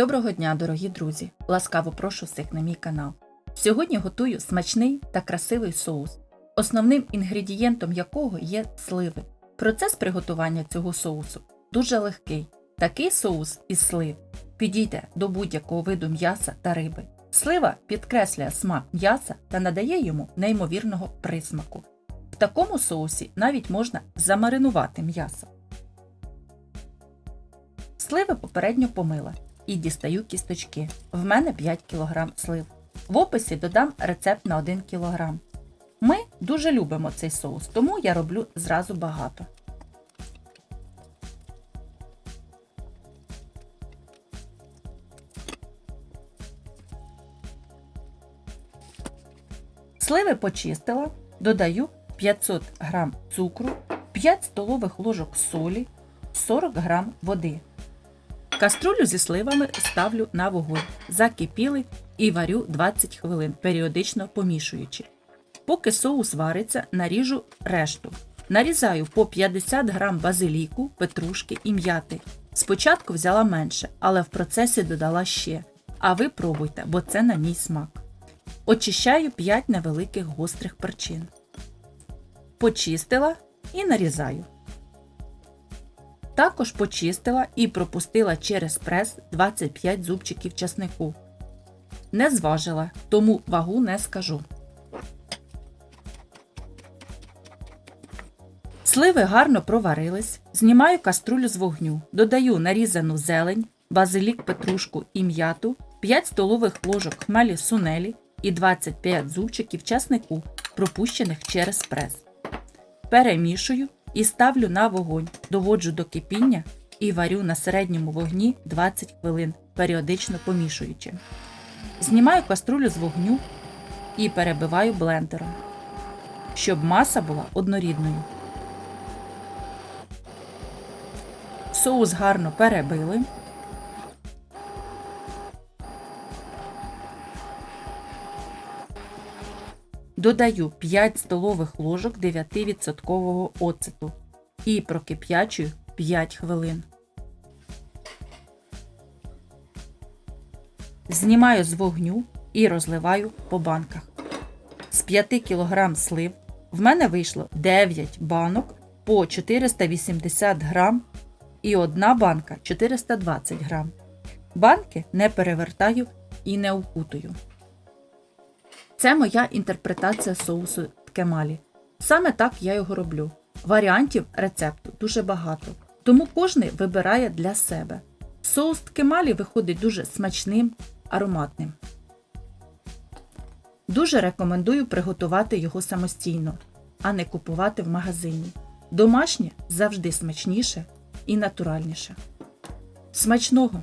Доброго дня, дорогі друзі! Ласкаво прошу всіх на мій канал. Сьогодні готую смачний та красивий соус, основним інгредієнтом якого є сливи. Процес приготування цього соусу дуже легкий. Такий соус із слив підійде до будь-якого виду м'яса та риби. Слива підкреслює смак м'яса та надає йому неймовірного присмаку. В такому соусі навіть можна замаринувати м'ясо. Сливи попередньо помила і дістаю кісточки. В мене 5 кг слив. В описі додам рецепт на 1 кг. Ми дуже любимо цей соус, тому я роблю зразу багато. Сливи почистила, додаю 500 г цукру, 5 столових ложок солі, 40 г води. Каструлю зі сливами ставлю на вогонь, закипіли і варю 20 хвилин, періодично помішуючи. Поки соус вариться, наріжу решту. Нарізаю по 50 г базиліку, петрушки і м'яти. Спочатку взяла менше, але в процесі додала ще. А ви пробуйте, бо це на мій смак. Очищаю 5 невеликих гострих перчин. Почистила і нарізаю. Також почистила і пропустила через прес 25 зубчиків часнику. Не зважила, тому вагу не скажу. Сливи гарно проварились, знімаю каструлю з вогню, додаю нарізану зелень, базилік петрушку і м'яту, 5 столових ложок хмелі сунелі і 25 зубчиків часнику, пропущених через прес. Перемішую і ставлю на вогонь, доводжу до кипіння і варю на середньому вогні 20 хвилин, періодично помішуючи. Знімаю каструлю з вогню і перебиваю блендером, щоб маса була однорідною. Соус гарно перебили. Додаю 5 столових ложок 9% оцету і прокип'ячую 5 хвилин. Знімаю з вогню і розливаю по банках. З 5 кг слив в мене вийшло 9 банок по 480 грам і одна банка 420 грам. Банки не перевертаю і не укутую. Це моя інтерпретація соусу ткемалі. Саме так я його роблю. Варіантів рецепту дуже багато, тому кожний вибирає для себе. Соус ткемалі виходить дуже смачним, ароматним. Дуже рекомендую приготувати його самостійно, а не купувати в магазині. Домашнє завжди смачніше і натуральніше. Смачного!